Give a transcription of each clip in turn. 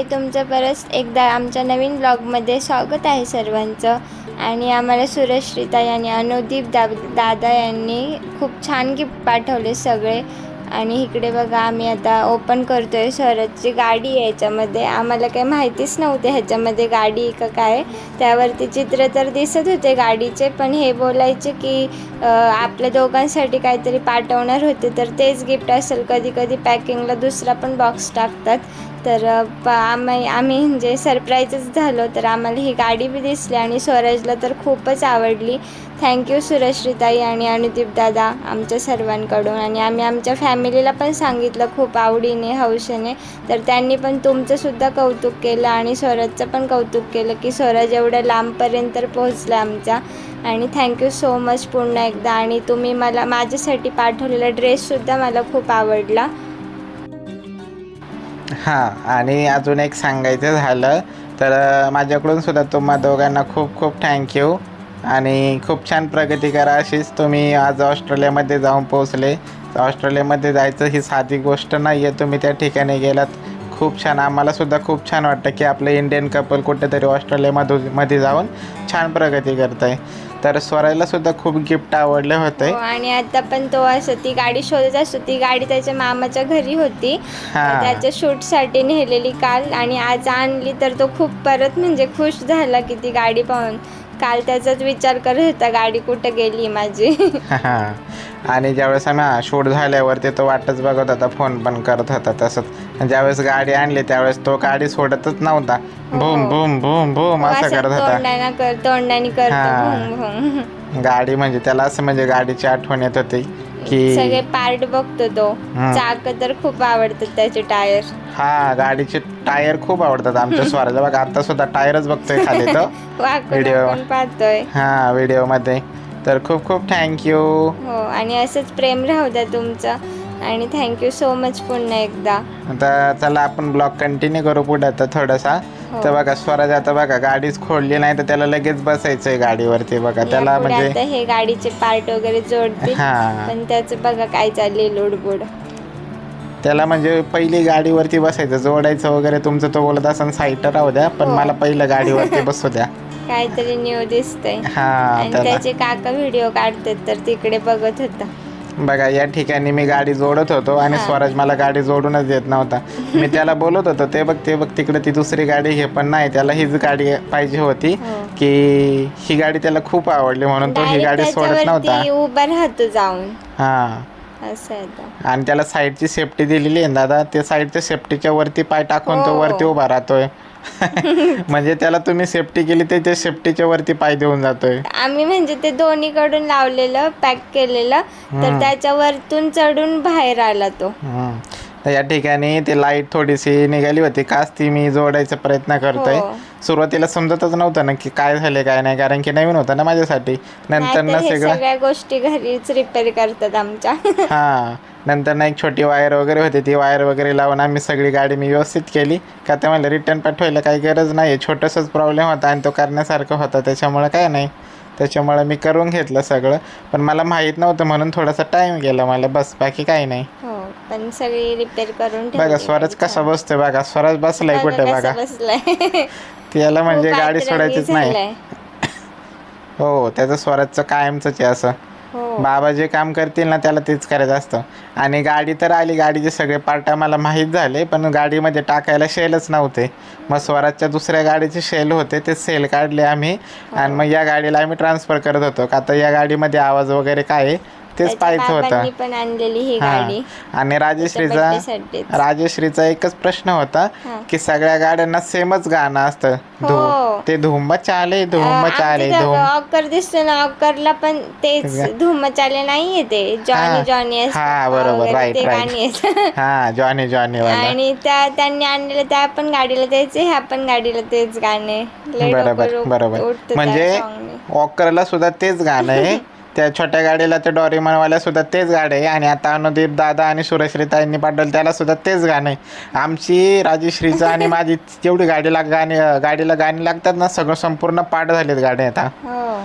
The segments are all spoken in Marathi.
हाय तुमचं परत एकदा आमच्या नवीन ब्लॉगमध्ये स्वागत आहे सर्वांचं. आणि आम्हाला सुरेश श्रीताई यांनी अनुदीप दा दादा यांनी खूप छान गिफ्ट पाठवले सगळे. आणि इकडे बघा आम्ही आता ओपन करतोय. स्वराजची गाडी आहे याच्यामध्ये. आम्हाला काही माहितीच नव्हते ह्याच्यामध्ये गाडी का काय. त्यावरती चित्र तर दिसत होते गाडीचे पण हे बोलायचे की आपल्या दोघांसाठी काहीतरी पाठवणार होते. तर तेच गिफ्ट असेल. कधी कधी पॅकिंगला दुसरा पण बॉक्स टाकतात. तर प आम्ही आम्ही म्हणजे सरप्राईजच झालो. तर आम्हाला ही गाडी बी दिसली आणि स्वराजला तर खूपच आवडली. थँक्यू सुरश्रीताई आणि अनुदीप दादा आमच्या सर्वांकडून. आणि आम्ही आमच्या फॅमिलीला पण सांगितलं खूप आवडीने हौशेने. तर त्यांनी पण तुमचंसुद्धा कौतुक केलं आणि स्वराजचं पण कौतुक केलं की स्वराज एवढ्या लांबपर्यंत पोहोचला आमचा आणि थँक्यू सो मच पुन्हा एकदा. आणि तुम्ही मला माझ्यासाठी पाठवलेला ड्रेससुद्धा मला खूप आवडला. हां आणि अजून एक सांगायचं झालं तर माझ्याकडून सुद्धा तुम्हा दोघांना खूप खूप थँक्यू आणि खूप छान प्रगती करा. अशीच तुम्ही आज ऑस्ट्रेलियामध्ये जाऊन पोहोचले. ऑस्ट्रेलियामध्ये जायचं ही साधी गोष्ट नाही आहे तुम्ही त्या ठिकाणी गेलात. खूप छान. आम्हाला सुद्धा खूप छान वाटतं की आपलं इंडियन कपल कुठेतरी ऑस्ट्रेलियामधून मध्ये जाऊन छान प्रगती करत आहे तर स्वरायला सुद्धा खूप गिफ्ट आवडले होते. हो, आणि आता पण तो असं ती गाडी शोधत असतो. ती गाडी त्याच्या मामाच्या घरी होती. हां. त्याच्या शूटसाठी नेलेली काल आणि आज आणली तर तो खूप परत म्हणजे खुश झाला की ती गाडी पाहून. काल त्याचाच विचार करत होता गाडी कुठं गेली माझी? हां. आणि ज्यावेळेस आम्ही शूट झाल्यावरती तो वाटच बघत होता फोन पण करत होता तसंच. ज्यावेळेस गाडी आणली त्यावेळेस तो गाडी सोडतच नव्हता. भूम भूम भूम भूम असं करत होता. तोंडाना कर तोंडाने करतो हा. भुंग भुंग. गाडी म्हणजे त्याला असं म्हणजे गाडीची आठवण येत होती. की सगळे पार्ट बघतो तो. हम्म. चाक तर खूप आवडतात त्याचे टायर. हा गाडीचे टायर खूप आवडतात आमच्या स्वाराला बघा आता सुद्धा टायरच बघतोय खाली तो. वाकून Video. वाकून पाहतोय. हा व्हिडिओमध्ये तर खूप खूप थँक्यू हो आणि असंच प्रेम राहू द्या तुमचं. आणि थँक्यू सो मच पुन्हा एकदा. आता चला आपण ब्लॉग कंटिन्यू करू पुढे आता थोडासा. हो. तर बघा स्वराज आता बघा गाडीच खोडली नाही तर त्याला लगेच बसायचंय गाडीवरती बघा. त्याला यापुढे म्हणजे हे गाडीचे पार्ट वगैरे जोडतील. हा. पण त्याचं बघा काय चालले लोडबोड. त्याला म्हणजे पहिली गाडीवरती बसायचं जोडायचं वगैरे तुमचं तो बोलत असं साईट राहू द्या पण हो. मला पहिलं गाडीवरती बसू द्या. काहीतरी न्यू दिसतंय. हा आणि त्याला त्याचे काका व्हिडिओ काढतात तर तिकडे बघत होता. बघा या ठिकाणी मी गाडी जोडत होतो आणि हा. स्वराज मला गाडी जोडूनच देत नव्हता मी त्याला बोलत होतो ते बघ ते बघ तिकडे ती दुसरी गाडी घे पण नाही त्याला हीच गाडी पाहिजे होती हो. की ही गाडी त्याला खूप आवडली म्हणून तो ही गाडी सोडत नव्हता उभा राहतो जाऊन हा. आणि त्याला साईडची सेफ्टी दिलेली आहे ना दादा ते साईडच्या सेफ्टीच्या वरती पाय टाकून तो हो. वरती उभा राहतोय म्हणजे त्याला तुम्ही सेफ्टी केली तर ते सेफ्टीच्या वरती पाय देऊन जातोय. आम्ही म्हणजे ते दोन्हीकडून लावलेलं पॅक केलेलं. तर त्याच्यावरतून चढून बाहेर आला तो. हम्म. तर या ठिकाणी ते लाइट थोडीशी निघाली होती. काच ती मी जोडायचा प्रयत्न करतोय. हो. सुरुवातीला समजतच नव्हतं ना की काय झाले काय नाही. कारण की नवीन होतं ना माझ्यासाठी. नंतर ना हे सगळं सगळ्या गोष्टी घरीच रिपेअर करतात आमच्या. हा. नंतर ना एक छोटी वायर वगैरे होती ती वायर वगैरे लावून आम्ही सगळी गाडी मी व्यवस्थित केली. का ते मला रिटर्न पाठवायला काही गरज नाही छोटंसंच प्रॉब्लेम होता आणि तो करण्यासारखं होता त्याच्यामुळं काय नाही. त्याच्यामुळं मी करून घेतलं सगळं. पण मला माहीत नव्हतं म्हणून थोडासा टाईम गेला मला बस बाकी काही नाही. हो पण सगळी रिपेअर करून बघा स्वराज. कसा बसतोय बघा स्वराज बसलाय कुठे बघा. बसलाय. त्याला म्हणजे खूप गाडी सोडायचीच नाही. हो त्याचं स्वराजचं कायमचंच आहे असं. हो हो. बाबा जे काम करतील ना त्याला तेच करायचं असतं. आणि गाडी तर आली गाडीचे सगळे पार्ट आम्हाला माहीत झाले पण गाडीमध्ये टाकायला शेलच नव्हते. मग स्वराजच्या दुसऱ्या गाडीचे शेल होते ते सेल काढले आम्ही. आणि मग या गाडीला आम्ही ट्रान्सफर करत होतो. का आता या गाडीमध्ये आवाज वगैरे काय आहे? तेच त्याच्या पाहायचं होतं बाबांनी पण आणलेली ही हा. गाडी आणि राजश्रीचा birthday-साठीच. राजश्रीचा एकच प्रश्न होता. की सगळ्या गाड्यांना सेमच गाणं असतं हो. धूम ते धूम चाले धूम चाले धूम ऑकर दिसतो ना ऑकरला पण तेच धूम चाले नाहीये ते हा. जॉनी जॉनी हा, बरोबर, right, ते right. गाणी आहेत हा जॉनी जॉनी वाला आणि त्या त्यांनी आणलेलं त्या पण गाडीला तेच ह्या पण गाडीला तेच गाणे लय डोकं बरोबर बरोबर उठतं त्या म्हणजे song ने. वॉकरला सुद्धा तेच गाणं आहे त्या छोट्या गाडीला ते डॉरीमनवाल्या सुद्धा तेच गाणं आहे. आणि आता अनुदीप दादा आणि सुरेश्रीताईंनी पाठवलं त्याला सुद्धा तेच गाणं आहे. आमची राजश्रीचं आणि माझी जेवढी गाडीला गाणी गाडीला गाणी लागतात ना सगळं संपूर्ण पाठ झालेत गाणे आता. हो.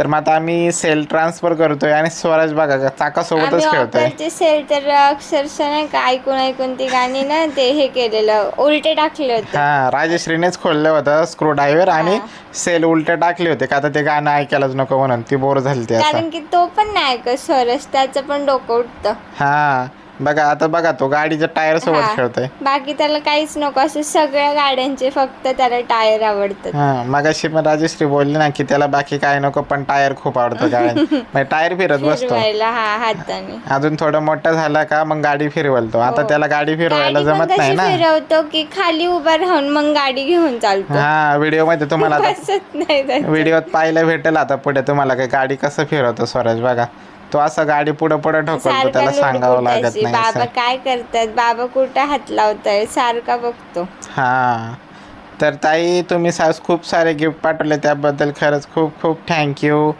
तर मग आता आम्ही सेल ट्रान्सफर करतोय आणि स्वराज बघा का चाकासोबतच आम्ही खेळतोय. सेल तर अक्षरशः नाही का ऐकून ऐकून ती गाणी ना ते हे केलेलं उलटे टाकले होते. हा राजश्रीनेच खोललं होतं स्क्रू ड्रायव्हर आणि सेल उलटे टाकले होते का आता ते गाणं ऐकायलाच नको म्हणून ती बोर झाली ते असं कारण की तो पण नाही ऐकत स्वरस त्याचं पण डोकं उठतं. हा. बघा आता बघा तो गाडीच्या टायर सोबत हा. खेळतोय. बाकी त्याला काहीच नको असं सगळ्या गाड्यांचे फक्त त्याला टायर आवडतात. हा मगाशी पण राजश्री बोलली ना की त्याला बाकी काय नको पण टायर खूप आवडतं गाडी म्हणजे टायर फिरत बसतो. फिरवायला हा हाताने. अजून थोडं मोठं झाला का मग गाडी फिरवलतो. आता त्याला गाडी फिरवायला हो. गाडी पण जमत नाही कशी ना. फिरवतो की खाली उभा राहून मग गाडी घेऊन चालतो. हा व्हिडिओमध्ये तुम्हाला बसत नाही. व्हिडिओत पाहायला भेटेल आता पुढे तुम्हाला काय गाडी कसं फिरवतो स्वराज बघा. तो असं गाडी पुढे पुढे ढकलतो सारखा त्याला सांगावं लागत. नाही बाबा असं. काय करतात? बाबा कुठं हात लावताय सारखा बघतो. हा. तर ताई तुम्ही सा खूप सारे गिफ्ट पाठवले त्याबद्दल खरंच खूप खूप थँक्यू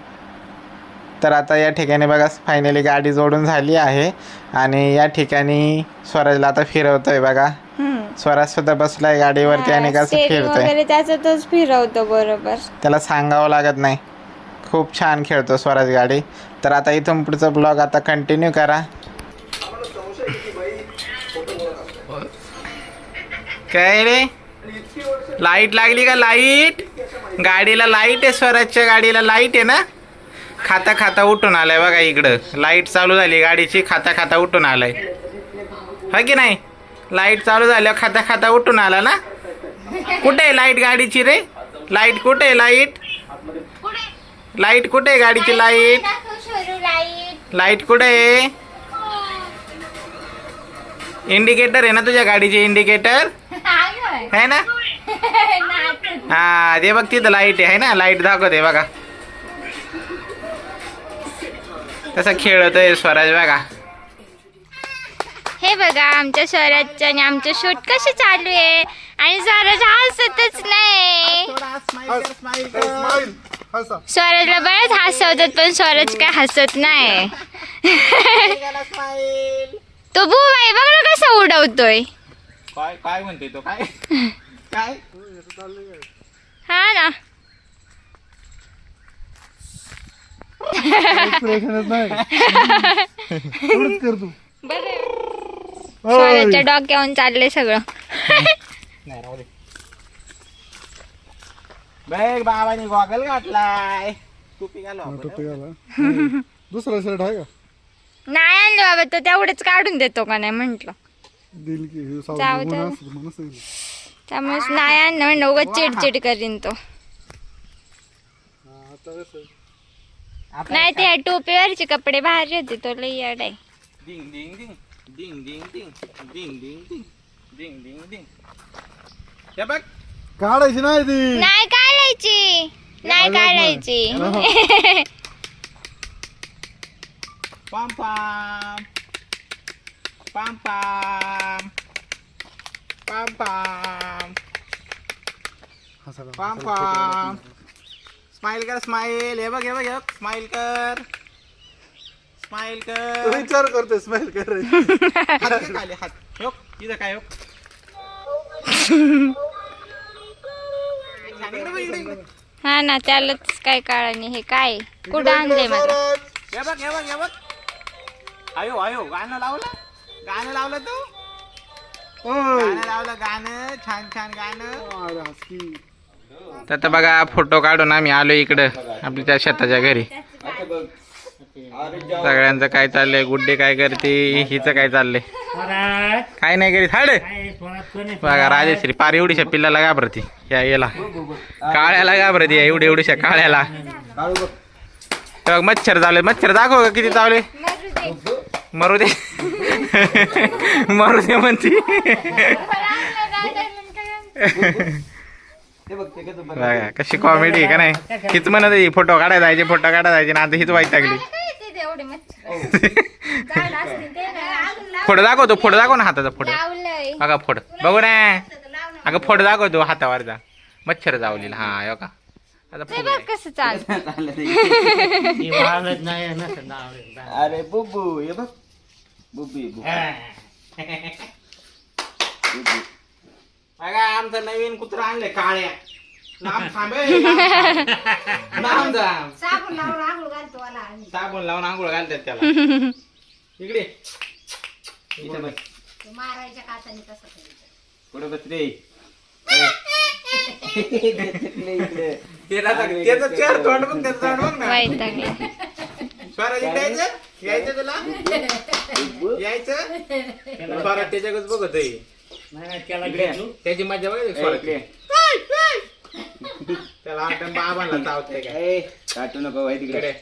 तर आता या ठिकाणी बघा फायनली गाडी जोडून झाली आहे. आणि या ठिकाणी स्वराजला आता फिरवतोय बघा. हम्म. स्वराज सुद्धा बसलाय गाडीवरती आणि कसं Steering फिरतोय. वगैरे त्याचा तोच फिरवतो बरोबर. त्याला सांगावं लागत नाही. खूप छान खेळतो स्वराज गाडी. तर आता इथून पुढचा ब्लॉग आता कंटिन्यू करा. काय रे? लाइट लागली का लाइट गाडीला लाइट आहे स्वराजच्या गाडीला लाइट आहे ना? खाता खाता उठून आलाय बघा इकडं. लाइट चालू झाली गाडीची खाता खाता उठून आलाय. हा की नाही? लाइट चालू झाल्यावर खाता खाता उठून आला ना? कुठे आहे लाइट गाडीची रे? लाइट कुठे आहे लाइट लाइट कुठे आहे गाडीची लाइट लाइट? कुठे आहे? इंडिकेटर आहे ना तुझ्या गाडीचे इंडिकेटर? आहे. ना? हा ते बघ तिथं लाइट आहे ना? लाइट दाखवते बघा. तसा खेळतोय स्वराज बघा. हे बघा आमच्या स्वराजचं आणि आमचं शूट कसे चालू आहे? आणि स्वराज हसतच नाही. स्वराजला बरेच हसवतात पण स्वराज काय हसत नाही. तो भू आहे बघ ना कसा उडवतोय. काय काय म्हणते तो? काय? काय? हा ना. स्वराजच्या डोक्यावरून चाललंय सगळं. नाही राहू दे. बघ बाबाने गॉगल घातलाय. टोपी घालू आपण. दुसरा शर्ट आहे का? नाही आणलं बाबा तो तेवढंच काढून देतो का नाही म्हंटल. दिल की हे सावली जाऊ ऊन दे. असतं, म्हणून सांगितलं. त्यामुळे नाही आणलं म्हणलं उगाच चिडचिड करीन तो. हा, आता कसं? आता नाही ते टोपीवरचे कपडे भारी होते तो लई येड आहे. डिंग डिंग डिंग. डिंग डिंग डिंग. डिंग डिंग डिंग. डिंग डिंग डिंग हे बघ. काढायची नाही ती. नाही काढायची. नाही काढायची. Palm palm. Palm palm. Palm palm. हा पाम पाम. स्माइल कर स्माइल. हे बघ हे बघ हे बघ. स्माइल कर. स्माइल कर. विचार करते स्माइल कर. हात खाली हात. हे इथं काय हो हा ना त्यालाच काय काढाने हे काय? कुठं आणलंय मला? हे बघ हे बघ हे बघ. आयो आयो गाणं लावलं? गाणं लावलं तू. गाणं लावलं गाणं छान छान गाणं. तर आता बघा फोटो काढून आम्ही आलो इकडं आपल्या त्या शेताच्या घरी. सगळ्यांचं काय चाललंय? गुड्डे काय करते? हिचं काय चाललंय? काय नाही करीत हाड! बघा राजेश्री पार एवढीशा पिल्लाला घाबरती. या याला. काळ्याला घाबरती या एवढी एवढीशा काळ्याला. मच्छर चावले मच्छर दाखव का किती चावले मरू दे. मरू दे म्हणती. बघा कशी कॉमेडी का नाही? हिच म्हणत फोटो काढायला जायचे फोटो काढायला जायचे. ना आता हीच वाईट लागली फोड दाखव तो फोड दाखवतो दाखव ना हाताचा फोड बघा फोड बघू ना. अगं फोड दाखवतो हातावरचा मच्छर जावलेला. हा आहे का आता चाल अरे बुबू हे बुबू बघा नवीन कुत्रा आणलंय काळ्या. लांब थांब ए, लांब थांब. लांब जा साबण लावून आंघोळ घालतो मला आम्ही साबण लावून आंघोळ घालतात त्याला. इकडे. इथं बस ते मारायच्या काताने कसं करायचं पुढे बस रे त्याचं चार तोंड बघ त्याचं तोंड बघ ना. वैतागले. स्वराज इकडे यायचं? यायचं तुला? यायचं? स्वराज बघत आहे त्याची मजा बघ स्वराज. त्याला आपण बाबांना चावतंय काय काटू नको वाईट इकडे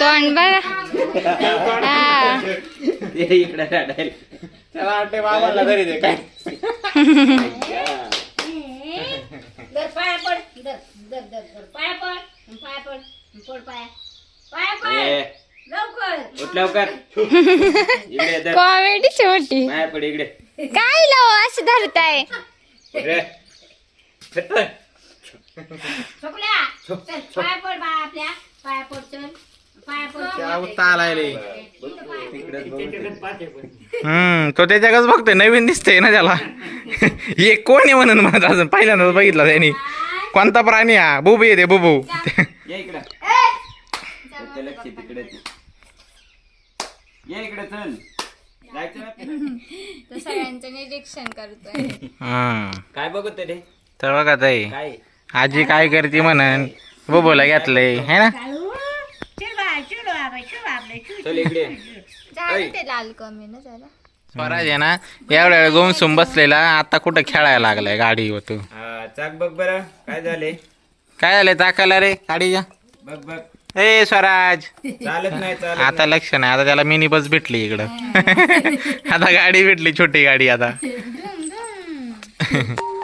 तोंड बघा हा इकडे काढायला त्याला वाटते बाबांना तरी दे काय दर पाया पड दर दर दर दर पाया पड पाया पड पड पाया पाया पड लवकर। उठ लवकर। इकडे. कॉमेडी पड इकडे। काय लाव असं धरताय. छोकल्या चल पाया पड बा आपल्या. पाया पड चल. पाया त्या पड उत्ता आलाय रे. इकडेच बघू. हम्म तो त्याच्याकच बघतोय. नवीन दिसतोय ना त्याला. हे कोण आहे म्हणून माझं अजून पहिल्यांदाच बघितलं त्यांनी. कोणता प्राणी हा? बुबू येते बुबू. ये इकडे. लक्ष तिकडे. ये इकडे चल. जायचं ना आपल्याला? तो सगळ्यांचं निरीक्षण करतोय. हम्म काय बघत रे? तर बघा ताई काय? आजी काय करते म्हणून? बुबूला घेतलंय है ना? चल इकडे. झालं ते लाल कमी ना स्वराज आहे ना एवढ्या वेळ गोमसून बसलेला आता कुठं खेळायला लागलाय गाडी होतो हा, चाक बघ बरं काय झाले? काय झालंय चाकायला रे गाडीच्या बघ बघ. ए स्वराज. चालत नाही चालत आता लक्ष नाही आता त्याला मिनी बस भेटली इकडं. आता गाडी भेटली छोटी गाडी आता.